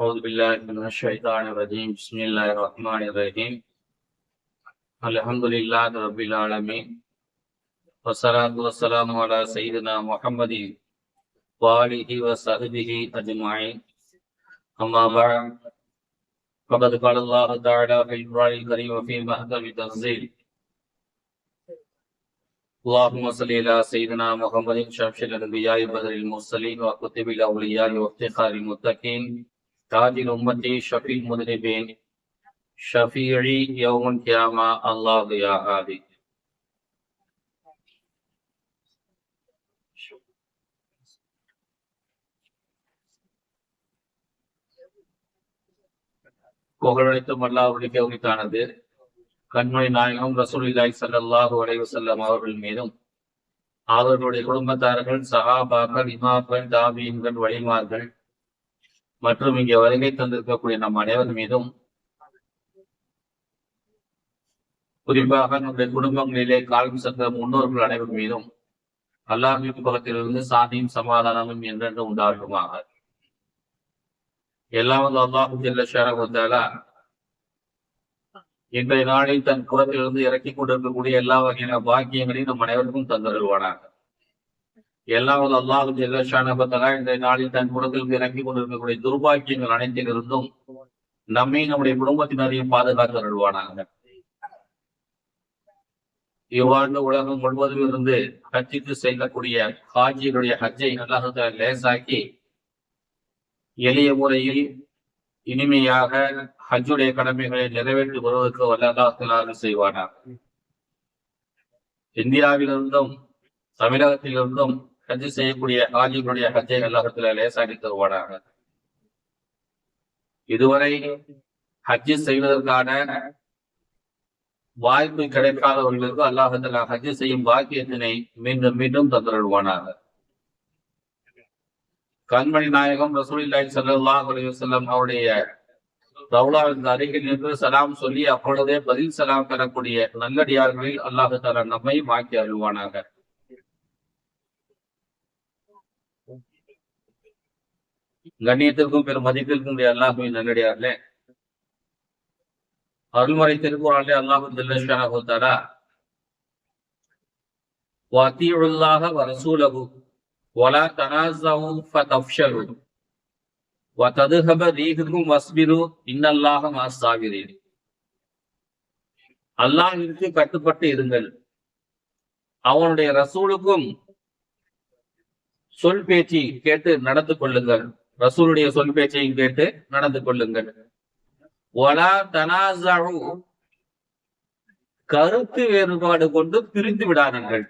أعوذ بالله من الشيطان الرجيم. بسم الله الرحمن الرحيم. الحمد لله رب العالمين. والصلاة والسلام على سيدنا محمد وآله وصحبه أجمعين. أما بعد فقد قال الله تعالى في القرآن الكريم وفي محكم تنزيل اللهم صل على سيدنا محمد شمس الأنبياء بدر المرسلين وكتب الأولياء وافتخار المتقين. تاج الأمة شفيع المذنبين شفيعي يوم القيامة الله يا هادي புகழனைத்தும் அல்லாஹ்வுடைய உரித்தானது கண்மணி நாயகம் ரசூலுல்லாஹி ஸல்லல்லாஹு அலைஹி வஸல்லம் அவர்கள் மீதும் அவர்களுடைய குடும்பத்தார்கள் சஹாபாக்கள் இமாக்கள் தாபீன்கள் வழிமார்கள் மற்றும் இங்கே வருகை தந்திருக்கக்கூடிய நம் அனைவர் மீதும் குறிப்பாக நம்முடைய குடும்பங்களிலே காலம் சென்ற முன்னோர்கள் அனைவர் மீதும் அல்லாஹின் பக்கத்திலிருந்து சாந்தியும் சமாதானமும் என்றென்று உண்டாகுமாக. எல்லாம் வந்து அல்லாஹு ஜல்ல இன்றைய நாளில் தன் குளத்திலிருந்து இறக்கி கொண்டிருக்கக்கூடிய எல்லா வகையான பாக்கியங்களையும் நம் அனைவருக்கும் தந்தருள்வானாக. எல்லாம் வந்து அல்லாஹு இந்த நாளில் தன் குடத்தில் இறங்கி கொண்டிருக்கக்கூடிய துர்பாக்கியங்கள் அனைத்திலிருந்தும் நம்மை நம்முடைய குடும்பத்தினரையும் பாதுகாத்து அருள்வானாங்க இவ்வாண்டு உலகம் முழுவதும் இருந்து ஹஜ்ஜுக்கு செல்லக்கூடிய ஹாஜிகளுடைய ஹஜ்ஜை அல்லாஹால லேசாக்கி எளிய முறையில் இனிமையாக ஹஜ்ஜுடைய கடமைகளை நிறைவேற்றி வருவதற்கு வல்லல்லாஹ் செய்வானார் இந்தியாவிலிருந்தும் தமிழகத்திலிருந்தும் ஹஜ் செய்யக்கூடிய ஹாஜிகளுடைய ஹஜ்ஜை அல்லாஹத்துல லேசாக்கி தருவானாக. இதுவரை ஹஜ்ஜு செய்வதற்கான வாய்ப்பு கிடைக்காதவர்களுக்கு அல்லாஹத்துல ஹஜ் செய்யும் பாக்கியத்தினை மீண்டும் மீண்டும் தந்தருள்வானாக. கண்மணி நாயகம் ரசூலில்லாஹி ஸல்லல்லாஹு அலைஹி அவருடைய ரவுலாவின் அருகில் நின்று சலாம் சொல்லி அப்பொழுதே பதில் சலாம் பெறக்கூடிய நல்லடியார்களில் அல்லாஹு தலா நம்மையும் ஆக்கி அருள்வானாக. கண்ணியத்திற்கும் பெரும் மதிப்பிற்கும் அல்லாஹுவின் நல்லடியார்களே அருள்மறை திருக்குறாலே அல்லாஹு ஜல்லஷாஹு தஆலா வாத்தியுல்லாஹ வரசூலகு வலா தனாஸவு ஃபதஃப்ஷலு வததுஹப ரீஹுக்கும் வஸ்பிரு இன்னல்லாக மாஸ்ஸாபிரீன். அல்லாஹிற்கு கட்டுப்பட்டு இருங்கள். அவனுடைய ரசூலுக்கும் சொல் பேச்சு கேட்டு நடந்து கொள்ளுங்கள். ரசூலுடைய சொல் பேச்சையும் கேட்டு நடந்து கொள்ளுங்கள். ஒலா கருத்து வேறுபாடு கொண்டு பிரிந்து விடாதீர்கள்.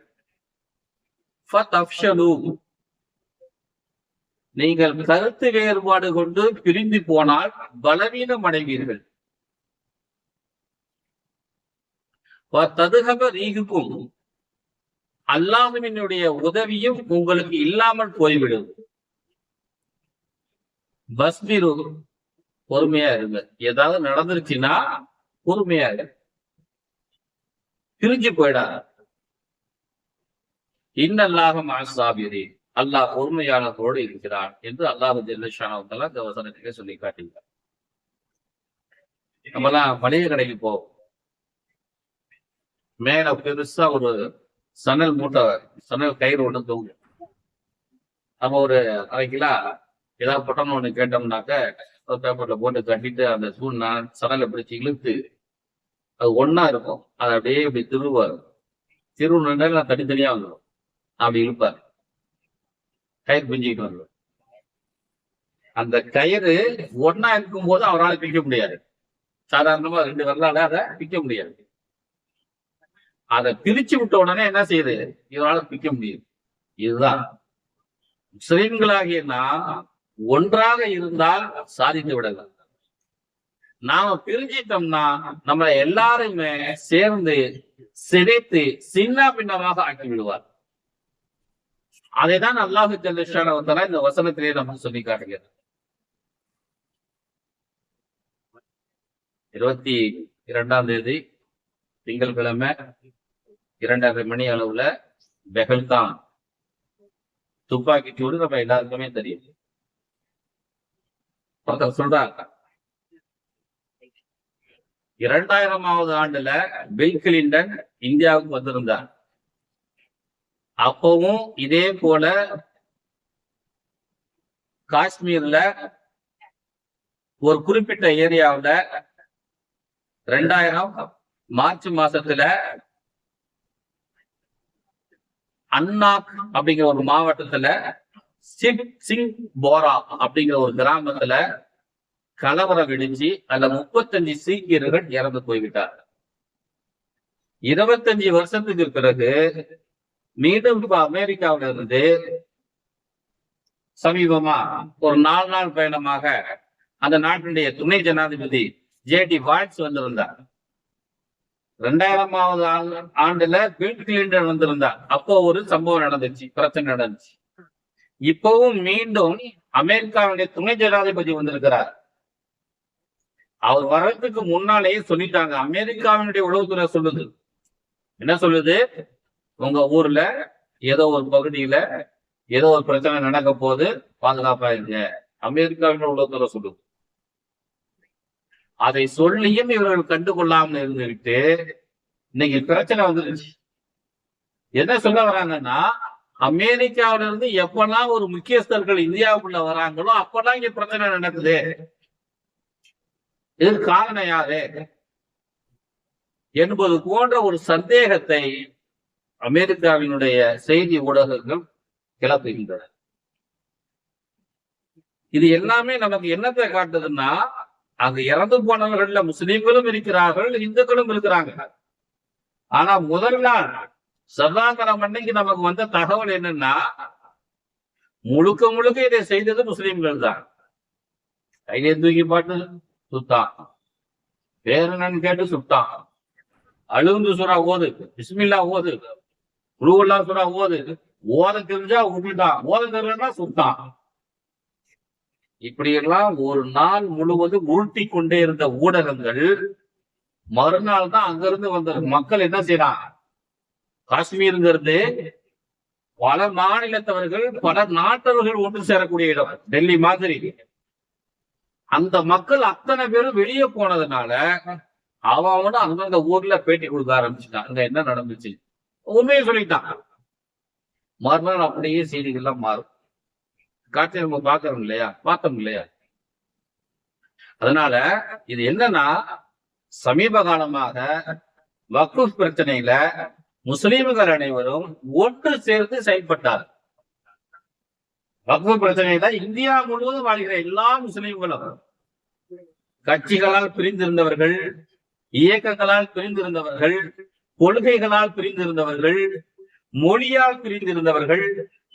நீங்கள் கருத்து வேறுபாடு கொண்டு பிரிந்து போனால் பலவீனம் அடைவீர்கள். ததுகப ரீகுக்கும் உதவியும் உங்களுக்கு இல்லாமல் போய்விடும். பஸ்மிரு பொறுமையா இருங்க. ஏதாவது நடந்துருச்சுன்னா பொறுமையா இருங்க. பிரிஞ்சு போயிடா. இன்னல்லாக மாசாபிரி அல்லாஹ் பொறுமையானதோடு இருக்கிறான் என்று அல்லாஹு ஜெல்லஷானவத்தெல்லாம் இந்த வசனத்திலே சொல்லி காட்டுகிறார் நம்மலாம் மளிகை கடைக்கு போவோம். மேல பெருசா ஒரு சணல் மூட்டை சணல் கயிறு ஒன்று தூங்கும். நம்ம ஒரு அரை கிலோ ஏதாவது பட்டம் ஒண்ணு கேட்டோம்னாக்க பேப்பர்ல போட்டு கட்டிட்டு அந்த சூழ்நா சடலை பிடிச்சி இழுத்து அது ஒன்னா இருக்கும். அது அப்படியே இப்படி திருவார் திருவுனா தனித்தனியா வந்துடும் அப்படி இழுப்பார். கயிறு பிஞ்சுக்கிட்டு வந்துடும் அந்த கயிறு ஒன்னா இருக்கும் போது அவரால் பிக்க முடியாது. சாதாரணமா ரெண்டு வரலாறு அதை பிக்க முடியாது. அதை பிரிச்சு விட்ட உடனே என்ன செய்யுது? இவரால் பிக்க முடியுது. இதுதான். முஸ்லிம்களாகிய ஒன்றாக இருந்தால் சாதித்து விடலாம் நாம பிரிஞ்சிட்டோம்னா நம்ம எல்லாருமே சேர்ந்து சிதைத்து சின்ன பின்னமாக ஆக்கி விடுவார். அதைதான் அல்லாஹு ஜல்லிஷான இந்த வசனத்திலே நம்ம சொல்லி காட்டுகிறது இருபத்தி இரண்டாம் தேதி திங்கட்கிழமை இரண்டரை மணி அளவுல பெஹல்கான் துப்பாக்கி சூடு நம்ம எல்லாருக்குமே தெரியும். ஒருத்தர் சொல்றாங்க. இரண்டாயிரமாவது ஆண்டுல பில் கிளின்டன் இந்தியாவுக்கு வந்திருந்தார். அப்பவும் இதே போல காஷ்மீர்ல ஒரு குறிப்பிட்ட ஏரியாவில் ரெண்டாயிரம் மார்ச் மாசத்துல அன்னாக் அப்படிங்கிற ஒரு மாவட்டத்துல சிங் சிங் போரா அப்படிங்கிற ஒரு கிராமத்துல கலவரம் வெடிச்சு அதுல முப்பத்தஞ்சு சீக்கியர்கள் இறந்து போய்விட்டார். இருபத்தஞ்சு வருஷத்துக்கு பிறகு மீண்டும் இப்ப அமெரிக்காவில இருந்து சமீபமா ஒரு நாலு நாள் பயணமாக அந்த நாட்டினுடைய துணை ஜனாதிபதி ஜே டி வாட்ஸ் வந்திருந்தார். ரெண்டாயிரமாவது ஆண்டுல பில் கிளின்டன் வந்திருந்தார். அப்போ ஒரு சம்பவம் நடந்துச்சு பிரச்சனை நடந்துச்சு. இப்பவும் மீண்டும் அமெரிக்காவுடைய துணை ஜனாதிபதி வந்திருக்கிறார். அவர் வர்றதுக்கு முன்னாலேயே சொல்லிட்டாங்க. அமெரிக்காவினுடைய உளவுத்துறை சொல்லுது. என்ன சொல்லுது? உங்க ஊர்ல ஏதோ ஒரு பகுதியில ஏதோ ஒரு பிரச்சனை நடக்க போது பாதுகாப்பா இருங்க அமெரிக்காவின் உளவுத்துறை சொல்லுது. அதை சொல்லியும் இவர்கள் கண்டுகொள்ளாமல் இருந்துகிட்டு இன்னைக்கு பிரச்சனை வந்துருச்சு. என்ன சொல்ல வராங்கன்னா அமெரிக்காவில இருந்து எப்பெல்லாம் ஒரு முக்கியஸ்தர்கள் இந்தியாவுக்குள்ள வராங்களோ அப்பெல்லாம் இங்க பிரச்சனை நடக்குது. இது காரணம் யாரு? என்பது போன்ற ஒரு சந்தேகத்தை அமெரிக்காவினுடைய செய்தி ஊடகங்கள் கிளப்புகின்றன. இது எல்லாமே நமக்கு என்னத்தை காட்டுதுன்னா அங்க இறந்து போனவர்கள்ல முஸ்லிம்களும் இருக்கிறார்கள் இந்துக்களும் இருக்கிறாங்க. ஆனா முதல் நாள் சதாகரம் அன்னைக்கு நமக்கு வந்த தகவல் என்னன்னா முழுக்க முழுக்க இதை செய்தது முஸ்லீம்கள் தான். கையிலே தூக்கி பாட்டு சுத்தான் வேற என்னன்னு கேட்டு சுட்டான். அழுந்து சுறா ஓது. பிஸ்மில்லா ஓது. குருவல்லா சுறா ஓது. ஓத தெரிஞ்சா விட்டுட்டான் ஓத தெரியலன்னா சுட்டான். இப்படியெல்லாம் ஒரு நாள் முழுவதும் உருட்டி கொண்டே இருந்த ஊடகங்கள் மறுநாள் தான் அங்கிருந்து வந்த மக்கள் என்ன செய்யறான் காஷ்மீருங்கிறது பல மாநிலத்தவர்கள் பல நாட்டவர்கள் ஒன்று சேரக்கூடிய இடம் டெல்லி மாதிரி. அந்த மக்கள் அத்தனை பேரும் வெளியே போனதுனால அவன் அவனும் அந்தந்த ஊர்ல பேட்டி கொடுக்க ஆரம்பிச்சுட்டான். அங்க என்ன நடந்துச்சு? உண்மையை சொல்லிட்டான். மறுநாள் அப்படியே செய்திகள்லாம் மாறும். காட்சி நம்ம பாக்குறோம் இல்லையா? பார்த்தோம் இல்லையா? அதனால இது என்னன்னா சமீப காலமாக வக்ஃப் பிரச்சனையில முஸ்லிம்கள் அனைவரும் ஒன்று சேர்ந்து செயல்பட்டார் வக்ஃப் பிரச்சனையில இந்தியா முழுவதும் வாழ்கிற எல்லா முஸ்லிம்களும் கட்சிகளால் பிரிந்திருந்தவர்கள் இயக்கங்களால் பிரிந்திருந்தவர்கள் கொள்கைகளால் பிரிந்திருந்தவர்கள் மொழியால் பிரிந்திருந்தவர்கள்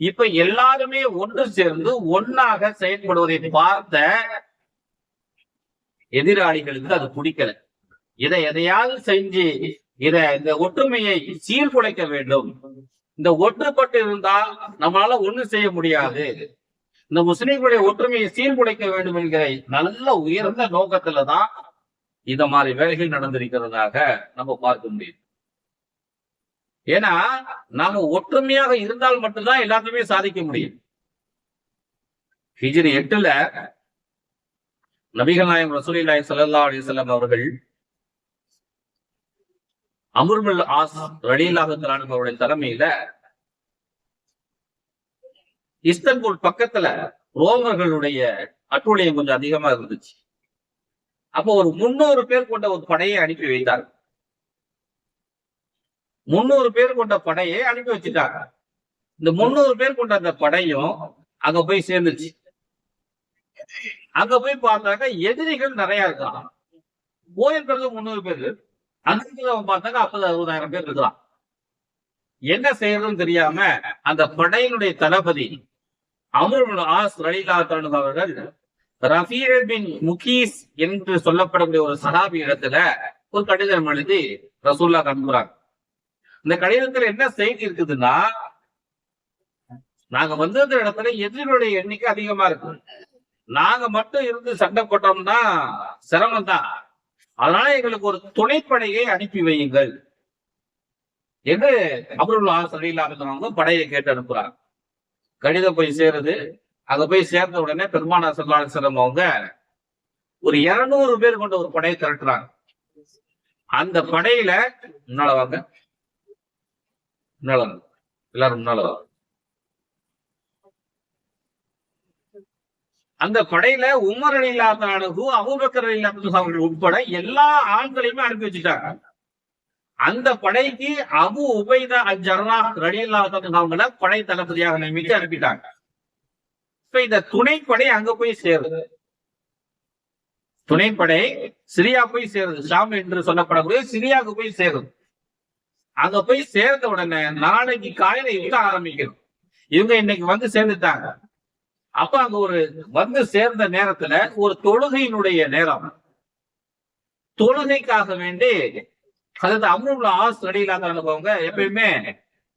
இப்ப எல்லாருமே ஒன்று சேர்ந்து ஒன்னாக செயல்படுவதை பார்த்த எதிராளிகளுக்கு அது பிடிக்கல. இதை எதையாவது செஞ்சு இத இந்த ஒற்றுமையை சீர்குலைக்க வேண்டும். இந்த ஒன்றுபட்டு இருந்தால் நம்மளால ஒண்ணு செய்ய முடியாது. இந்த முஸ்லிம்களுடைய ஒற்றுமையை சீர்குலைக்க வேண்டும் என்கிற நல்ல உயர்ந்த நோக்கத்துலதான் இந்த மாதிரி வேலைகள் நடந்திருக்கிறதாக நம்ம பார்க்க முடியும். ஏன்னா நாம ஒற்றுமையாக இருந்தால் மட்டும்தான் எல்லாத்தையுமே சாதிக்க முடியும். எட்டுல நபிகள் நாயகம் ரசூலி நாயக் சல்லா வஸல்லம் அவர்கள் அமர்புல் ஆஸ் ரலீலாஹு அவருடைய தலைமையில இஸ்தன்புல் பக்கத்துல ரோமர்களுடைய அட்டுழியம் கொஞ்சம் அதிகமா இருந்துச்சு. அப்போ ஒரு முன்னூறு பேர் கொண்ட ஒரு படையை அனுப்பி வைத்தார் முன்னூறு பேர் கொண்ட படையை அனுப்பி வச்சுட்டாங்க. இந்த முன்னூறு பேர் கொண்ட அந்த படையும் அங்க போய் சேர்ந்துச்சு அங்க போய் பார்த்தாக்க எதிரிகள் நிறைய இருக்கான் போயிருக்கிறது முன்னூறு பேர். அங்க பார்த்தாக்க அறுபதாயிரம் பேர் இருக்கலாம். என்ன செய்யறதுன்னு தெரியாம அந்த படையினுடைய தளபதி அமர் ஆஸ் ரலிலா அவர்கள் ரஃபீர் பின் முகீஸ் என்று சொல்லப்படக்கூடிய ஒரு சஹாபி இடத்துல ஒரு கடிதம் எழுதி ரசூல்லா அனுப்புறாங்க. இந்த கடிதத்துல என்ன செய்தி இருக்குதுன்னா நாங்க வந்திருந்த இடத்துல எதிரிகளுடைய எண்ணிக்கை அதிகமா இருக்கு. நாங்க மட்டும் இருந்து சண்டை போட்டோம்னா சிரமம் தான் அதனால எங்களுக்கு ஒரு துணைப்படையை அனுப்பி வையுங்கள். என்று அபருல்லா சலீலா படையை கேட்டு அனுப்புறாங்க. கடிதம் போய் சேருது. அங்க போய் சேர்ந்த உடனே பெருமானா சல்லாஹ் செல்லம் அவங்க ஒரு இருநூறு பேர் கொண்ட ஒரு படையை திரட்டுறாங்க. அந்த படையில முன்னால வாங்க. முன்னால வாங்க. எல்லாரும் முன்னால வாங்க. அந்த படையில உமர் அலி இல்லாதனு அபூபக்கர் அலி அவர்கள் உட்பட எல்லா ஆண்களையுமே அனுப்பி வச்சுட்டாங்க. அந்த படைக்கு அபு உபைதா அல் ஜர்ரா ரலி அவங்கள படை தளபதியாக நியமித்து அனுப்பிட்டாங்க. இப்ப இந்த துணைப்படை அங்க போய் சேருது. துணைப்படை சிரியா போய் சேருது. ஷாம் என்று சொல்லப்படக்கூடிய சிரியாவுக்கு போய் சேருது. அங்க போய் சேர்ந்த உடனே நாளைக்கு காலையில யுத்தம் ஆரம்பிக்கணும். இவங்க இன்னைக்கு வந்து சேர்ந்துட்டாங்க. அப்ப அங்க ஒரு வந்து சேர்ந்த நேரத்துல ஒரு தொழுகையினுடைய நேரம். தொழுகைக்காக வேண்டி அதாவது அம்ருல் ஆஸ் அடியிலாத அனுபவங்க எப்பயுமே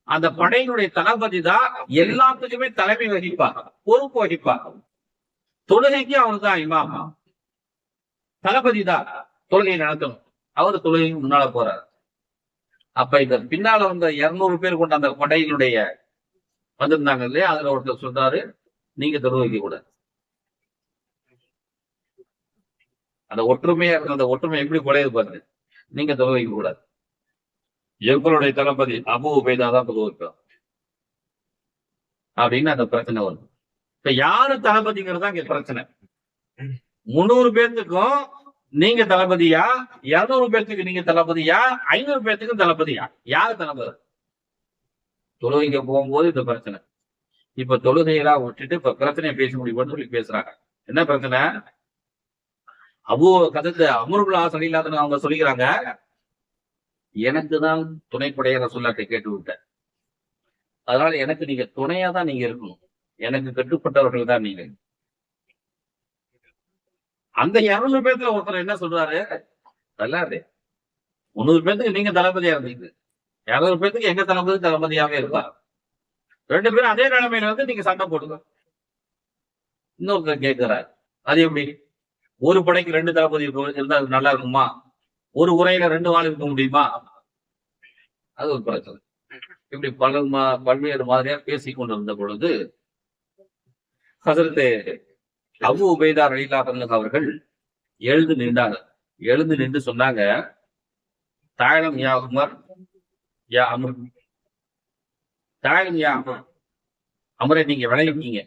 அந்த படையினுடைய தளபதி தான் எல்லாத்துக்குமே தலைமை வகிப்பார் பொறுப்பு வகிப்பார் தொழுகைக்கு அவர் தான் இமாமா. தளபதி தான் தொழுகை நடத்தணும். அவர் தொழுகைக்கு முன்னால போறார். அப்ப இந்த பின்னால வந்த இருநூறு பேர் கொண்ட அந்த படையினுடைய வந்திருந்தாங்க இல்லையா? அதுல ஒருத்தர் சொல்றாரு நீங்க தொழு வைக்க கூடாது. அந்த ஒற்றுமையா இருக்கிற அந்த ஒற்றுமை எப்படி குறையுது பாருங்க. நீங்க தொழு வைக்க கூடாது. எங்களுடைய தளபதி அபு உபேதா தான் தொழு அப்படின்னு அந்த பிரச்சனை வரும் இப்ப யாரு தளபதிங்கிறது இங்க பிரச்சனை. முந்நூறு பேர்த்துக்கும் நீங்க தளபதியா? இருநூறு பேர்த்துக்கு நீங்க தளபதியா? ஐநூறு பேர்த்துக்கும் தளபதியா? யாரு தளபதி? தொழுகைக்கு போகும்போது இந்த பிரச்சனை. இப்ப தொழுகையெல்லாம் விட்டுட்டு இப்ப பிரச்சனையை பேச முடியும்னு சொல்லி பேசுறாங்க. என்ன பிரச்சனை? அபு கதத்து அமருல்லா ஆசன் இல்லாதன்னு அவங்க சொல்லிக்கிறாங்க. எனக்கு தான் துணைப்படையர சொல்லாட்டை கேட்டு விட்டேன். அதனால எனக்கு நீங்க துணையா தான் நீங்க இருக்கணும். எனக்கு கட்டுப்பட்டவர்கள் தான் நீங்க. அந்த இருநூறு பேர்த்துல ஒருத்தர் என்ன சொல்றாரு? நல்லாரு முந்நூறு பேர்த்துக்கு நீங்க தளபதியா இருந்தீங்க. இருநூறு பேர்த்துக்கு எங்க தளபதி தளபதியாவே இருப்பார்? ரெண்டு பேரும் அதே நிலைமையில வந்து நீங்க சண்டை போடுங்க. இன்னொருத்தர் கேட்கிறார் அது எப்படி? ஒரு படைக்கு ரெண்டு தளபதி இருந்தா அது நல்லா இருக்குமா? ஒரு உரையில ரெண்டு வாழ் இருக்க முடியுமா? அது ஒரு பிரச்சனை. இப்படி பல மா- பல்வேறு மாதிரியா பேசி கொண்டிருந்த பொழுது ஹசரத்து அபு உபேதா ரலிலாஹு அவர்கள் எழுந்து நின்றாங்க. எழுந்து நின்று சொன்னாங்க தாழம் யா உமர் யா அமர். தாழம் அமரை நீங்க விளைவிக்கீங்க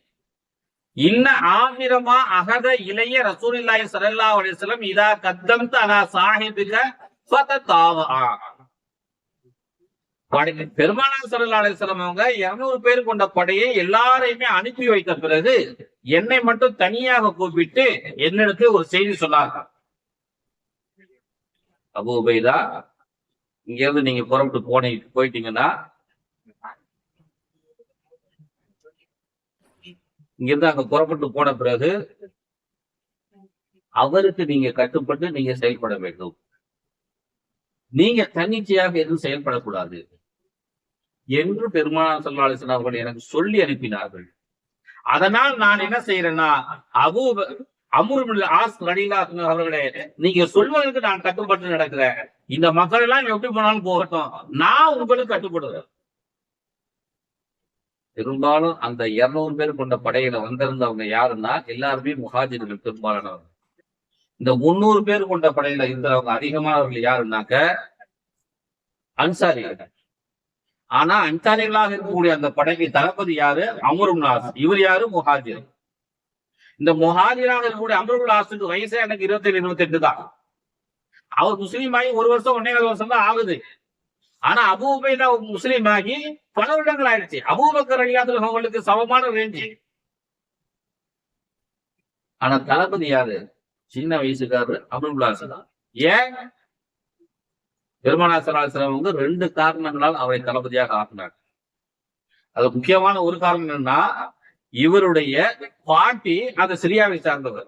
இன்ன ஆவிரமா அகத இளைய ரசூலில்லாய் ஸல்லல்லாஹு அலிஸ்லம் இதா கத்தம் அலா சாஹிபிக ஃபததாவா. படை பெருமானார் ஸல்லல்லாஹு அலைஹி அவங்க 200 பேர் கொண்ட படையை எல்லாரையுமே அனுப்பி வைத்த பிறகு என்னை மட்டும் தனியாக கூப்பிட்டு என்னிடத்து ஒரு செய்தி சொன்னாங்க அபு உபைதா இங்க இருந்து நீங்க புறப்பட்டு போனீங்க போயிட்டீங்கன்னா இங்க இருந்து அங்க புறப்பட்டு போன பிறகு அவருக்கு நீங்க கட்டுப்பட்டு நீங்க செயல்பட வேண்டும். நீங்க தன்னிச்சையாக எதுவும் செயல்படக்கூடாது. என்று பெருமானார் ஸல்லல்லாஹு அவர்கள் எனக்கு சொல்லி அனுப்பினார்கள். அதனால் நான் என்ன செய்யறேன்னா அபு அமுருமில் ஆஸ் ரலீலா அவர்களே நீங்க சொல்வதற்கு நான் கட்டுப்பட்டு நடக்கிறேன். இந்த மக்கள் எல்லாம் எப்படி போனாலும் போகட்டும். நான் உங்களுக்கு கட்டுப்படுறேன் பெரும்பாலும் அந்த இருநூறு பேர் கொண்ட படையில வந்திருந்தவங்க யாருன்னா எல்லாருமே முகாஜிர்கள் பெரும்பாலானவங்க இந்த முன்னூறு பேர் கொண்ட படையில இருந்தவங்க அதிகமானவர்கள் யாருன்னாக்க அன்சாரிகள். ஆனா அன்சாரிகளாக இருக்கக்கூடிய அந்த படைக்கு தளபதி யாரு? அமருல்லாஸ் இவர் யாரு? முஹாஜிர். இந்த முஹாஜிராக இருக்கக்கூடிய அமருல் வயசே எனக்கு இருபத்தி ஏழு இருபத்தி எட்டு தான் அவர் முஸ்லீம் ஆகி ஒரு வருஷம் ஒன்னே வருஷம் தான் ஆகுது. ஆனா அபு உபைதா முஸ்லீம் ஆகி பல வருடங்கள் ஆயிடுச்சு அபூபக்கர் அலியாத்துல அவங்களுக்கு சமமான ரேஞ்சு ஆனா தளபதி யாரு? சின்ன வயசுக்காரரு அபுல்லாஸ் தான் ஏன்? பெருமானா சலாசலம் வந்து ரெண்டு காரணங்களால் அவரை தளபதியாக ஆக்கினார் அது முக்கியமான ஒரு காரணம் என்னன்னா இவருடைய பாட்டி அந்த சிரியாவை சார்ந்தவர்.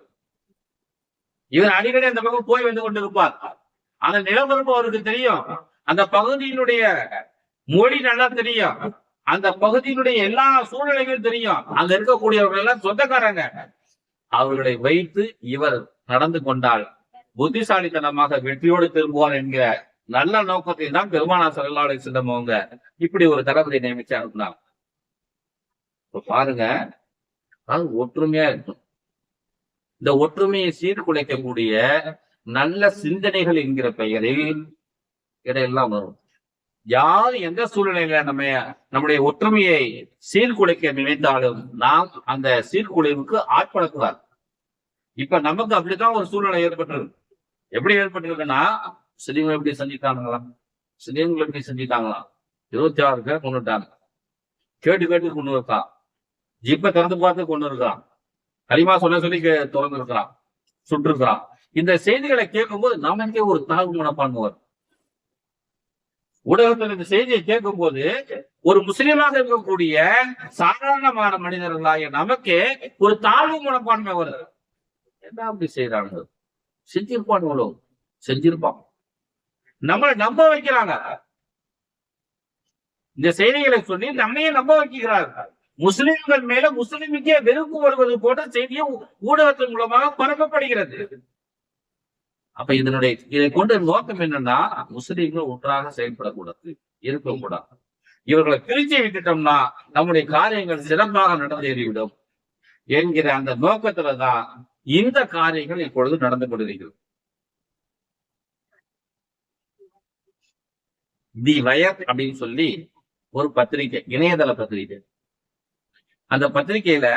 இவர் அடிக்கடி அந்த பக்கம் போய் வந்து கொண்டிருப்பார். அந்த நிலப்பரப்பு அவருக்கு தெரியும். அந்த பகுதியினுடைய மொழி நல்லா தெரியும். அந்த பகுதியினுடைய எல்லா சூழ்நிலைகளும் தெரியும். அங்க இருக்கக்கூடியவர்கள் எல்லாம் சொந்தக்காரங்க. அவர்களை வைத்து இவர் நடந்து கொண்டால் புத்திசாலித்தனமாக வெற்றியோடு திரும்புவார் என்கிற நல்ல நோக்கத்தை தான் பெருமானா சல்லாலை செல்லம் அவங்க இப்படி ஒரு தளபதி நியமிச்சு அனுப்புனாங்க பாருங்க அது ஒற்றுமையா இருக்கும். இந்த ஒற்றுமையை சீர்குலைக்கக்கூடிய நல்ல சிந்தனைகள் என்கிற பெயரில் இடையெல்லாம் வரும். யார் எந்த சூழ்நிலையில நம்ம நம்முடைய ஒற்றுமையை சீர்குலைக்க நினைத்தாலும் நாம் அந்த சீர்குலைவுக்கு ஆட்படக்கூடாது. இப்ப நமக்கு அப்படித்தான் ஒரு சூழ்நிலை ஏற்பட்டிருக்கு. எப்படி ஏற்பட்டிருக்குன்னா சிறியவங்களை எப்படி செஞ்சுட்டாங்களாம் சிறியவங்களை எப்படி செஞ்சுட்டாங்களாம் இருபத்தி ஆறு பேர் கொண்டுட்டாங்க கேட்டு கேட்டு கொண்டு இருக்கான் ஜிப்ப திறந்து பார்த்து கொண்டு இருக்கான் களிமா சொல்ல சொல்லி கே- திறந்து இருக்கிறான். சுட்டிருக்கிறான் இந்த செய்திகளை கேட்கும்போது நமக்கே ஒரு தாழ்வு மனப்பான்மை வரும். ஊடகத்தில் இந்த செய்தியை கேட்கும் போது ஒரு முஸ்லீமாக இருக்கக்கூடிய சாதாரணமான மனிதர்களாகிய நமக்கு ஒரு தாழ்வு மனப்பான்மை வருது. என்ன அப்படி செய்யறாங்க செஞ்சிருப்பான் இவ்வளவு செஞ்சிருப்பான். நம்மளை நம்ப வைக்கிறாங்க. இந்த செய்திகளை சொல்லி நம்மையே நம்ப வைக்கிறார்கள். முஸ்லிம்கள் மேல முஸ்லிமுக்கே வெறுப்பு வருவது போன்ற செய்தியை ஊடகத்தின் மூலமாக பரப்பப்படுகிறது. அப்ப இதனுடைய இதை கொண்ட நோக்கம் என்னன்னா முஸ்லீம்கள் ஒன்றாக செயல்படக்கூடாது இருக்கக்கூடாது. இவர்களை பிரிச்சு விட்டுட்டோம்னா நம்முடைய காரியங்கள் சிறப்பாக நடந்தேறிவிடும் என்கிற அந்த நோக்கத்துலதான் இந்த காரியங்கள் இப்பொழுது நடந்து கொண்டிருக்கிறது. தி வயர் அப்படின்னு சொல்லி ஒரு பத்திரிகை இணையதள பத்திரிகை. அந்த பத்திரிகையில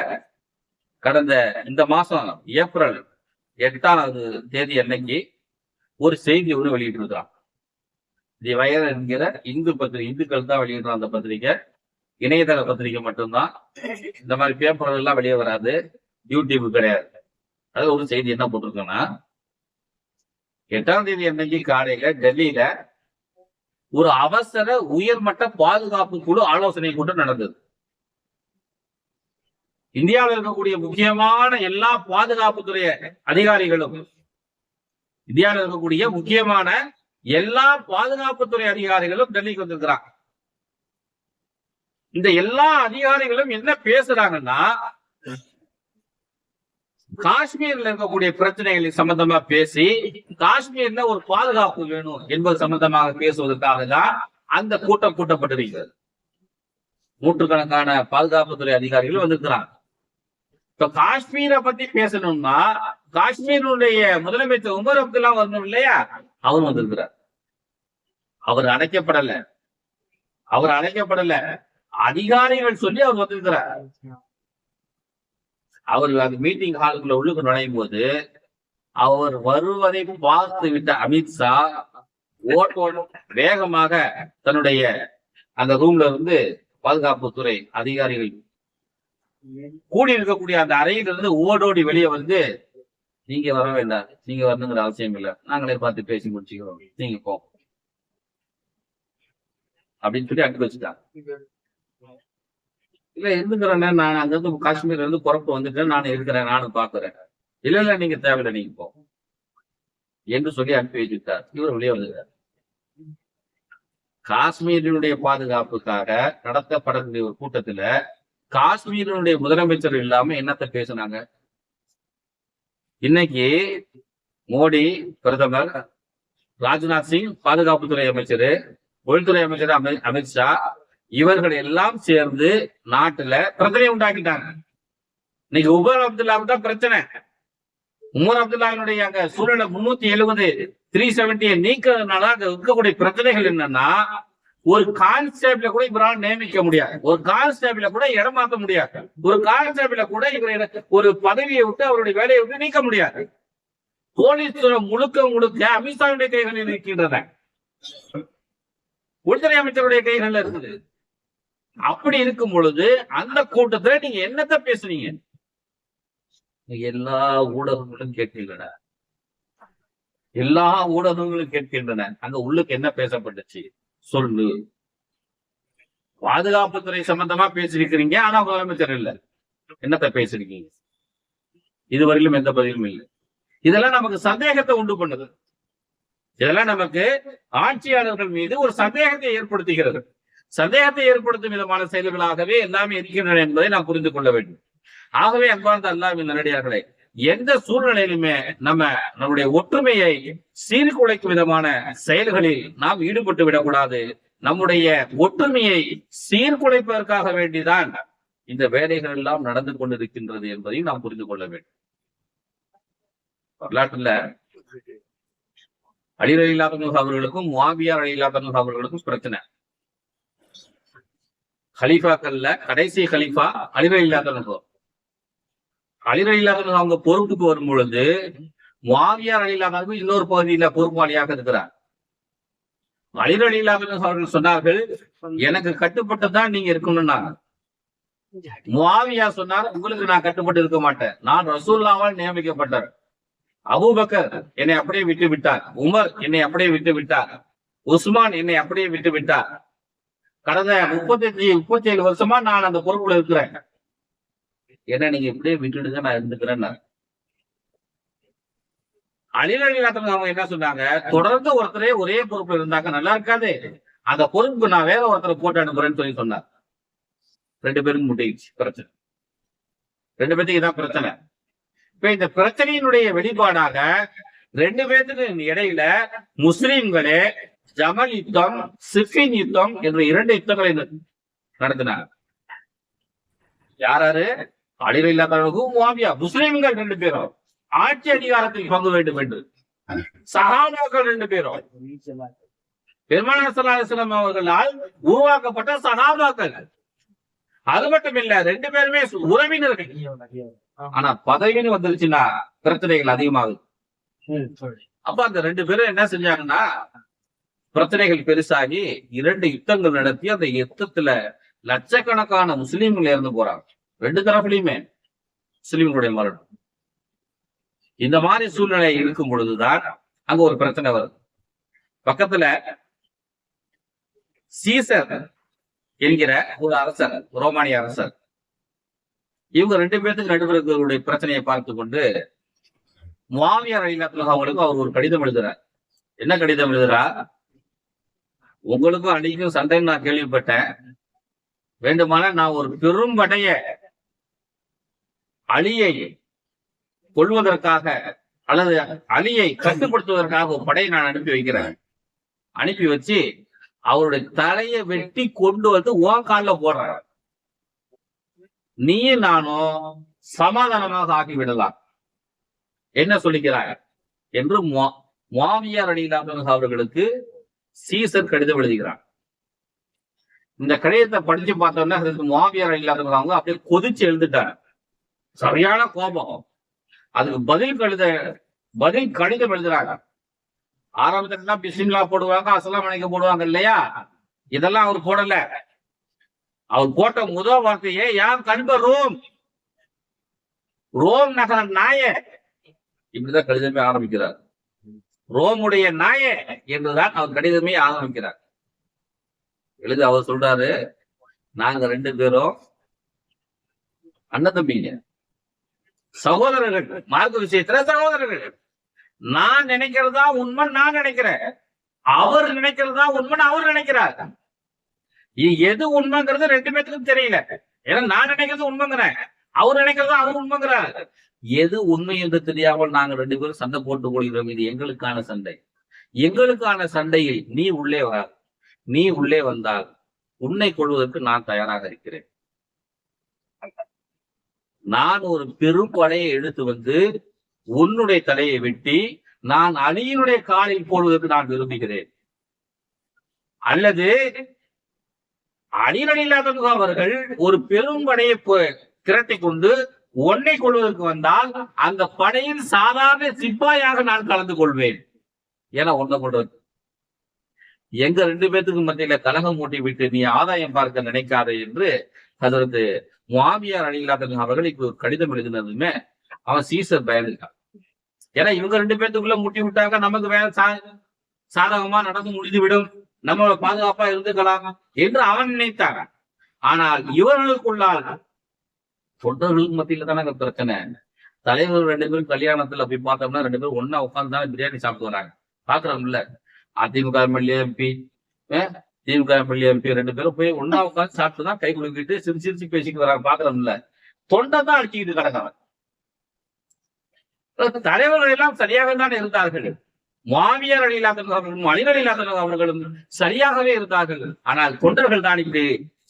கடந்த இந்த மாசம் ஏப்ரல் எட்டாவது தேதி அன்னைக்கு ஒரு செய்தி ஒன்று வெளியிட்டிருக்கிறான். தி வயர் என்கிற இந்து பத்திரிகை இந்துக்கள் தான் வெளியிடுறான் அந்த பத்திரிகை இணையதள பத்திரிகை மட்டும்தான். இந்த மாதிரி பேப்பர் எல்லாம் வெளியே வராது. யூடியூப் கிடையாது. அது ஒரு செய்தி என்ன போட்டிருக்கோன்னா எட்டாம் தேதி அன்னைக்கு காலையில டெல்லியில ஒரு அவசர உயர்மட்ட பாதுகாப்பு குழு ஆலோசனை கூட்டம் நடந்தது. இந்தியாவில் இருக்கக்கூடிய முக்கியமான எல்லா பாதுகாப்புத்துறை அதிகாரிகளும் இந்தியாவில் இருக்கக்கூடிய முக்கியமான எல்லா பாதுகாப்புத்துறை அதிகாரிகளும் டெல்லிக்கு வந்திருக்கிறாங்க. இந்த எல்லா அதிகாரிகளும் என்ன பேசுறாங்கன்னா காஷ்மீர்ல இருக்கக்கூடிய பிரச்சனைகள் சம்பந்தமா பேசி காஷ்மீர்ல ஒரு பாதுகாப்பு வேணும் என்பது சம்பந்தமாக பேசுவதற்காக தான் அந்த கூட்டம் கூட்டப்பட்டிருக்கிறது. நூற்றுக்கணக்கான பாதுகாப்புத்துறை அதிகாரிகள் வந்திருக்கிறாங்க. இப்ப காஷ்மீரை பத்தி பேசணும்னா காஷ்மீருடைய முதலமைச்சர் உமர் அப்துல்லா வரணும் இல்லையா? அவர் வந்திருக்கிறார். அவர் அடைக்கப்படல அவர் அடைக்கப்படல அதிகாரிகள் சொல்லி அவர் வந்திருக்கிறார். அவர் அந்த மீட்டிங் ஹாலுக்குள்ள உள்ளுக்கு நுழையும் போது அவர் வருவதை பார்த்து விட்ட அமித்ஷா ஓட்டோடும் வேகமாக தன்னுடைய அந்த ரூம்ல இருந்து பாதுகாப்புத்துறை அதிகாரிகள் கூடி இருக்கக்கூடிய அந்த அறையில இருந்து ஓடோடி வெளியே வந்து நீங்க வர வேண்டாம். நீங்க வரணுங்கிற அவசியம் இல்ல. நாங்களே பார்த்து பேசி முடிச்சுக்கிறோம். நீங்க போ. அப்படின்னு சொல்லி அனுப்பி வச்சுட்டாங்க. இல்ல இருந்துக்கிறேன்னா நான் அங்க இருந்து காஷ்மீர்ல இருந்து புறப்பு வந்துட்டேன். நான் இருக்கிறேன். நானும் பாக்குறேன் இல்ல இல்ல. நீங்க தேவையில்லை. நீங்க போ. என்று சொல்லி அனுப்பி வச்சுட்டார் இவர் வெளியே வந்துட்டார். காஷ்மீரினுடைய பாதுகாப்புக்காக நடத்தப்படக்கூடிய ஒரு கூட்டத்துல காஷ்மீரினுடைய முதலமைச்சர் இல்லாம என்னத்த பேசுனாங்க? இன்னைக்கு மோடி பிரதமர் ராஜ்நாத் சிங் பாதுகாப்புத்துறை அமைச்சர் உள்துறை அமைச்சர் அமி- அமித்ஷா இவர்கள் எல்லாம் சேர்ந்து நாட்டுல பிரச்சனையை உண்டாக்கிட்டாங்க. இன்னைக்கு உமர் அப்துல்லாவுக்கு தான் பிரச்சனை. உமர் அப்துல்லாவினுடைய அங்க சூழலை முன்னூத்தி எழுபது த்ரீ செவன்டியை நீக்கிறதுனால அங்க இருக்கக்கூடிய பிரச்சனைகள் என்னன்னா ஒரு கான்ஸ்டேபிள கூட இவரால் நியமிக்க முடியாது. ஒரு கான்ஸ்டேபிள கூட இடமாற்ற முடியாது. ஒரு கான்ஸ்டேபிள கூட இவரை ஒரு பதவியை விட்டு அவருடைய வேலையை விட்டு நீக்க முடியாது. போலீஸ் துறை முழுக்க முழுக்க அமித்ஷாவுடைய கைகளில் இருக்கின்றன. உள்துறை அமைச்சருடைய கைகள்ல இருக்குது. அப்படி இருக்கும் பொழுது அந்த கூட்டத்துல நீங்க என்னத்த பேசுனீங்க? எல்லா ஊடகங்களும் கேட்கின்றன. எல்லா ஊடகங்களும் கேட்கின்றன. அங்க உள்ளுக்கு என்ன பேசப்பட்டுச்சு? சொல்லு. பாதுகாப்புத்துறை சம்பந்தமா பேசிருக்கிறீங்க ஆனா முதலமைச்சர் இல்ல. என்னத்தை பேசிருக்கீங்க? இதுவரையிலும் எந்த பதிலும் இல்லை. இதெல்லாம் நமக்கு சந்தேகத்தை உண்டு பண்ணுது. இதெல்லாம் நமக்கு ஆட்சியாளர்கள் மீது ஒரு சந்தேகத்தை ஏற்படுத்துகிறது. சந்தேகத்தை ஏற்படுத்தும் விதமான செயல்களாகவே எல்லாமே இருக்கின்றன என்பதை நாம் புரிந்து கொள்ள வேண்டும். ஆகவே அன்பார்ந்த அல்லாவின் நல்லடியார்களே எந்த சூழ்நிலையிலுமே நம்ம நம்முடைய ஒற்றுமையை சீர்குலைக்கும் விதமான செயல்களில் நாம் ஈடுபட்டு விடக்கூடாது. நம்முடைய ஒற்றுமையை சீர்குலைப்பதற்காக வேண்டிதான் இந்த வேலைகள் எல்லாம் நடந்து கொண்டிருக்கின்றது என்பதையும் நாம் புரிந்து கொள்ள வேண்டும். வரலாற்றுல அலிரலி இல்லாத அவர்களுக்கும் முவாபியார் அலி இல்லாத அவர்களுக்கும் பிரச்சனை. ஹலீஃபாக்கள்ல கடைசி ஹலீஃபா அலிரலி இல்லாத அலிரலி இல்லாத அவங்க பொறுப்புக்கு வரும் பொழுது மாவியார் அலி இன்னொரு பகுதியில பொறுப்பாளியாக இருக்கிறார். அலிரலி இல்லாத அவர்கள் சொன்னார்கள் எனக்கு கட்டுப்பட்டு தான் நீங்க இருக்கணும்னாங்க. முவாவியா சொன்னார் உங்களுக்கு நான் கட்டுப்பட்டு இருக்க மாட்டேன். நான் ரசூல்லாவால் நியமிக்கப்பட்டார் அபுபக்கர் என்னை அப்படியே விட்டு விட்டார். உமர் என்னை அப்படியே விட்டு விட்டார். உஸ்மான் என்னை அப்படியே விட்டு விட்டார். கடந்த முப்பத்தி அஞ்சு முப்பத்தி ஏழு வருஷமா நான் அந்த பொறுப்புல இருக்கிறேன். என்ன நீங்க இப்படியே விட்டுடுங்க நான் இருந்துக்கிறேன் அலிரலிலாத்தவங்க அவங்க என்ன சொன்னாங்க? தொடர்ந்து ஒருத்தரே ஒரே பொறுப்புல இருந்தாங்க நல்லா இருக்காது. அந்த பொறுப்புக்கு நான் வேற ஒருத்தரை போட்டு அனுப்புறேன்னு சொல்லி சொன்னார். ரெண்டு பேரும் முட்டிச்சு பிரச்சனை. ரெண்டு பேர்த்துக்கு இதான் பிரச்சனை. இப்ப இந்த பிரச்சனையினுடைய வெளிப்பாடாக ரெண்டு பேத்துக்கு இடையில முஸ்லீம்களே ஜமல் யுத்தம் சிஃபின் யுத்தம் என்ற இரண்டு யுத்தங்களை நடத்தினார் யாராரு அழிவு இல்லாதவர்களுக்கும் முவாவியா முஸ்லிம்கள் ரெண்டு பேரும். ஆட்சி அதிகாரத்தில் பங்கு வேண்டும் என்று. சகாபாக்கள் ரெண்டு பேரும். பெருமானார் அவர்களால் உருவாக்கப்பட்ட சகாபாக்கள். அது மட்டும் இல்ல ரெண்டு பேருமே உறவினர்கள். ஆனா பதவின்னு வந்துருச்சுன்னா பிரச்சனைகள் அதிகமாகுது. அப்ப அந்த ரெண்டு பேரும் என்ன செஞ்சாங்கன்னா பிரச்சனைகள் பெருசாகி இரண்டு யுத்தங்கள் நடத்தி அந்த யுத்தத்துல லட்சக்கணக்கான முஸ்லீம்கள் இறந்து போறாங்க. ரெண்டு தரப்புலையுமே முஸ்லீம்களுடைய மரணம் இந்த மாதிரி சூழ்நிலை இருக்கும் பொழுதுதான் அங்க ஒரு பிரச்சனை வருது. பக்கத்துல சீசர் என்கிற ஒரு அரசர் ரோமானிய அரசர் இவங்க ரெண்டு பேர்த்துக்கு நடுவர்களுடைய பிரச்சனையை பார்த்து கொண்டு முவாவியார் அலிலாத்துல அவங்களுக்கு அவர் ஒரு கடிதம் எழுதுறார். என்ன கடிதம் எழுதுறா உங்களுக்கும் அன்னைக்கும் சண்டைன்னு நான் கேள்விப்பட்டேன். வேண்டுமானால் நான் ஒரு பெரும் படையை அலியை கொள்வதற்காக அல்லது அலியை கட்டுப்படுத்துவதற்காக ஒரு படையை நான் அனுப்பி வைக்கிறேன். அனுப்பி வச்சு அவருடைய தலையை வெட்டி கொண்டு வந்து உன் காலில் போடுறேன் நீயும் நானும் சமாதானமாக ஆக்கி விடலாம் என்ன சொல்லிக்கிறார்? என்று மாவியார் அடியிலாம அவர்களுக்கு சீசர் கடிதம் எழுதுகிறார். இந்த கடிதத்தை படிச்சு பார்த்தோம்னா அதுக்கு மாவியார் அடியிலாதவங்க அவங்க அப்படியே கொதிச்சு எழுந்துட்டாங்க. சரியான கோபம். அதுக்கு பதில் கழுத பதில் கடிதம் எழுதுறாங்க. ஆரம்பத்துல பிஸ்மில்லா போடுவாங்க அசலாம் அணைக்க போடுவாங்க இல்லையா? இதெல்லாம் அவர் போடல. அவர் போட்ட முதல் வார்த்தையே யார் கண்ப ரோம்? ரோம் நகர நாய. இப்படிதான் கடிதமே ஆரம்பிக்கிறார். ரோமுடைய நாய என்றுதான் அவர் கடிதமே ஆரம்பிக்கிறார். எழுதி அவர் சொல்றாரு நாங்க ரெண்டு பேரும் அண்ணன் தம்பிங்க. சகோதரர்கள் மார்க்க விஷயத்துல சகோதரர்கள். நான் நினைக்கிறதா உண்மை நான் நினைக்கிறேன். அவர் நினைக்கிறதா உண்மைன்னு அவர் நினைக்கிறார். எது உண்மைங்கிறது ரெண்டு பேத்துக்கும் தெரியல. ஏன்னா நான் நினைக்கிறது உண்மைங்கிறேன். அவர் நினைக்கிறதா அவர் உண்மைங்கிறார். எது உண்மை என்று தெரியாமல் நாங்க ரெண்டு பேரும் சண்டை போட்டுக் கொள்கிறோம். இது எங்களுக்கான சண்டை. எங்களுக்கான சண்டையில் நீ உள்ளே வா. நீ உள்ளே வந்தால் உன்னை கொள்வதற்கு நான் தயாராக இருக்கிறேன். நான் ஒரு பெரும் படையை எடுத்து வந்து உன்னுடைய தலையை வெட்டி நான் அணியினுடைய காலில் போடுவதற்கு நான் விரும்புகிறேன். அல்லது அணியில்லாத அவர்கள் ஒரு பெரும் படையை திரட்டி கொண்டு ஒன்னை கொள்வதற்கு வந்தால் அந்த படையின் சாதாரண சிப்பாயாக நான் கலந்து கொள்வேன். என ஒன்றை கொண்டு எங்க ரெண்டு பேத்துக்கு மத்தியில கலகம் மூட்டி விட்டு நீ ஆதாயம் பார்க்க நினைக்காதே என்று அதற்கு மாமியார் அணிகளாக அவர்கள் இப்ப ஒரு கடிதம் எழுதினதுமே அவன் சீசர் பயந்துட்டான். ஏன்னா இவங்க ரெண்டு பேர்த்துக்குள்ள முட்டி விட்டாங்க நமக்கு வேலை சா சாதகமா நடந்து முடிந்து விடும் நம்ம பாதுகாப்பா இருந்துக்கலாம் என்று அவன் நினைத்தாங்க. ஆனால் இவர்களுக்குள்ளால் தொண்டர்களுக்கு மத்தியில தானே பிரச்சனை. தலைவர் ரெண்டு பேரும் கல்யாணத்துல போய் பார்த்தோம்னா ரெண்டு பேரும் ஒன்னா உட்காந்து தானே பிரியாணி சாப்பிட்டு வராங்க. பாக்குறோம்ல AIADMK MLA MP DMK MLA MP ரெண்டு பேரும் போய் ஒன்னா உட்காந்து சாப்பிட்டு தான் கை குலுக்கிட்டு சிரிச்சு சிரிச்சு பேசிட்டு வராங்க. பாக்குறோம்ல தொண்டை தான் அடிச்சுக்கிட்டு கிடக்காங்க தலைவர்கள் எல்லாம் சரியாக தான் இருந்தார்கள். மாமியார் அணியில்லாத அவர்களும் இல்லாதவர்கள் அவர்களும் சரியாகவே இருந்தார்கள். ஆனால் தொண்டர்கள் தான் இப்படி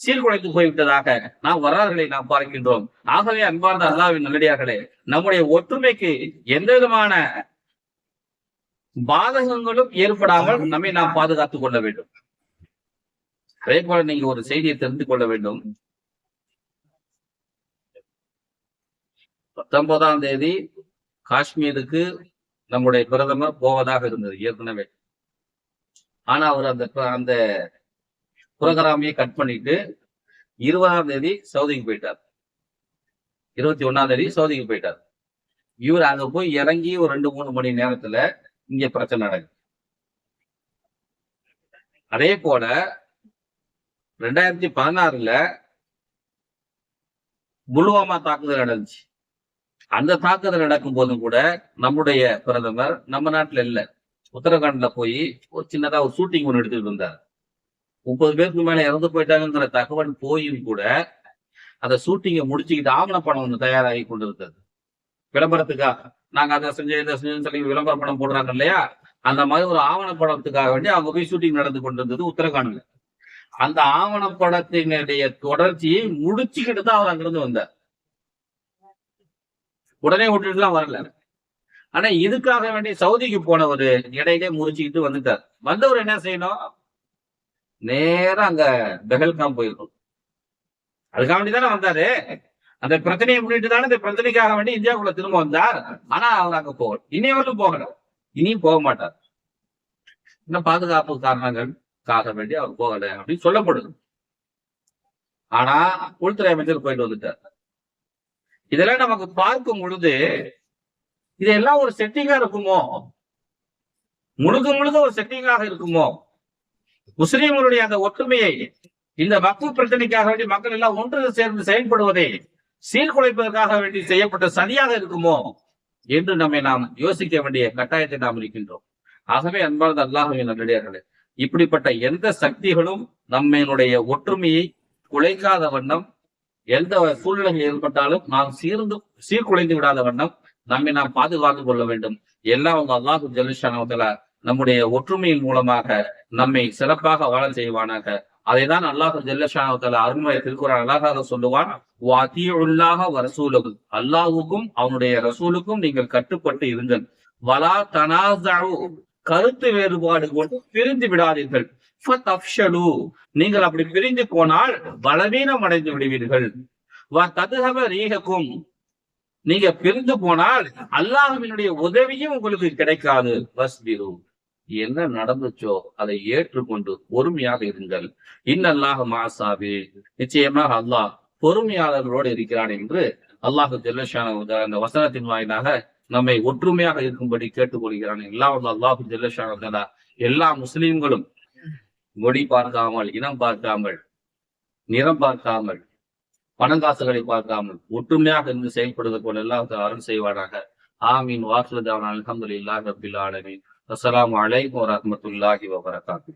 சீர்குலைத்து போய்விட்டதாக நாம் வரலாறுகளை நாம் பார்க்கின்றோம். ஆகவே அன்பார்ந்த அல்லாவின் நல்லடியார்களே நம்முடைய ஒற்றுமைக்கு எந்த விதமான பாதகங்களும் ஏற்படாமல் நம்மை நாம் பாதுகாத்துக் கொள்ள வேண்டும். அதே போல நீங்க ஒரு செய்தியை தெரிந்து கொள்ள வேண்டும். பத்தொன்பதாம் தேதி காஷ்மீருக்கு நம்முடைய பிரதமர் போவதாக இருந்தது ஏற்கனவே. ஆனா அவர் அந்த அந்த புரோகிராமையே கட் பண்ணிட்டு இருபதாம் தேதி சவுதிக்கு போயிட்டார். இருபத்தி ஒன்னாம் தேதி சவுதிக்கு போயிட்டார். இவர் அங்க போய் இறங்கி ஒரு ரெண்டு மூணு மணி நேரத்துல இங்க பிரச்சனை நடக்குது. அதே போல ரெண்டாயிரத்தி பதினாறுல புல்வாமா தாக்குதல் நடந்துச்சு. அந்த தாக்குதல் நடக்கும் போதும் கூட நம்முடைய பிரதமர் நம்ம நாட்டுல இல்ல. உத்தரகாண்ட்ல போய் ஒரு சின்னதா ஒரு ஷூட்டிங் ஒன்று எடுத்துட்டு இருந்தார் முப்பது பேருக்கு மேல இறந்து போயிட்டாங்கிற தகவல் போயும் கூட அந்த ஷூட்டிங்கை முடிச்சுக்கிட்டு ஆவணப்படம் ஒன்று தயாராகி கொண்டிருந்தது. விளம்பரத்துக்காக. நாங்க அதை செஞ்சு இதை செஞ்சு சொல்லி விளம்பர படம் போடுறாங்க இல்லையா? அந்த மாதிரி ஒரு ஆவணப்படத்துக்காக வேண்டி அவங்க போய் ஷூட்டிங் நடந்து கொண்டிருந்தது உத்தரகாண்ட்ல. அந்த ஆவணப்படத்தினுடைய தொடர்ச்சியை முடிச்சுக்கிட்டு தான் அவர் அங்கிருந்து வந்தார். உடனே விட்டுட்டுலாம் வரல. ஆனா இதுக்காக வேண்டி சவுதிக்கு போனவர் இடையிலே முடிச்சுக்கிட்டு வந்துட்டார். வந்தவர் என்ன செய்யணும்? நேரா அங்க பெஹல்காம் போயிருக்கும் அதுக்காக வேண்டி தானே வந்தாரு. அந்த பிரச்சனையை முன்னிட்டு தானே இந்த பிரச்சனைக்காக வேண்டி இந்தியாவுக்குள்ள திரும்ப வந்தார். ஆனா அவர் அங்க போகல. இனியவர்களும் போகல. இனியும் போக மாட்டார். இன்னும் பாதுகாப்பு காரணங்கள்? காக வேண்டி அவர் போகல அப்படின்னு சொல்லப்படுது. ஆனா உள்துறை அமைச்சர் போயிட்டு வந்துட்டார். இதெல்லாம் நமக்கு பார்க்கும் பொழுது இதெல்லாம் ஒரு செட்டிங்கா இருக்குமோ? முழுக்க முழுக்க ஒரு செட்டிங்காக இருக்குமோ? முஸ்லீம்களுடைய அந்த ஒற்றுமையை இந்த வக்ஃபு பிரச்சனைக்காக வேண்டி மக்கள் எல்லாம் ஒன்று சேர்ந்து செயல்படுவதை சீர்குலைப்பதற்காக வேண்டி செய்யப்பட்ட சதியாக இருக்குமோ? என்று நம்மை நாம் யோசிக்க வேண்டிய கட்டாயத்தை நாம் இருக்கின்றோம். ஆகவே அன்பார்ந்த அல்லாஹுவின் நல்லடியார்களே இப்படிப்பட்ட எந்த சக்திகளும் நம்மளுடைய ஒற்றுமையை குலைக்காத வண்ணம் எந்த சூழ்நிலைகள் ஏற்பட்டாலும் நாம் சீர்ந்து சீர்குலைந்து விடாத வண்ணம் நம்மை நாம் பாதுகாத்து கொள்ள வேண்டும். எல்லாம் அவங்க அல்லாஹு ஜலிஷானவத்துல நம்முடைய ஒற்றுமையின் மூலமாக நம்மை சிறப்பாக வாழ செய்வானாக. அதைதான் அல்லாஹு ஜல்லஷானவத்தால அருண்மய திருக்குறான் அழகாக சொல்லுவான் வாத்தியுள்ளாக வரசூலுக்கு அல்லாஹுக்கும் அவனுடைய ரசூலுக்கும் நீங்கள் கட்டுப்பட்டு இருங்கள். வலா தனாசு கருத்து வேறுபாடு கொண்டு பிரிந்து விடாதீர்கள். நீங்கள் அப்படி பிரிந்து போனால் பலவீனம் அடைந்து விடுவீர்கள். வ ததுஹப நீங்க பிரிந்து போனால் அல்லாஹினுடைய உதவியும் உங்களுக்கு கிடைக்காது. வஸ்பிரு. என்ன நடந்துச்சோ அதை ஏற்றுக்கொண்டு பொறுமையாக இருங்கள். இன்னல்லாஹ் மாசாபி. நிச்சயமாக அல்லாஹ் பொறுமையாளர்களோடு இருக்கிறான் என்று அல்லாஹு அந்த வசனத்தின் வாயிலாக நம்மை ஒற்றுமையாக இருக்கும்படி கேட்டுக்கொள்கிறான். எல்லா அல்லாஹு ஜெல்லஷான எல்லா முஸ்லிம்களும் மொழி பார்க்காமல் இனம் பார்க்காமல் நிறம் பார்க்காமல் பணங்காசுகளை பார்க்காமல் ஒற்றுமையாக இருந்து செயல்படுவது போல எல்லாம் அருள் செய்வானாக. ஆமீன். வாசுதான் அலமதுல்லாஹ் ரபில் ஆலமீன். அஸ்லாம் அலைக்கும் வரஹ்மத்துல்லாஹி வபரகாத்து.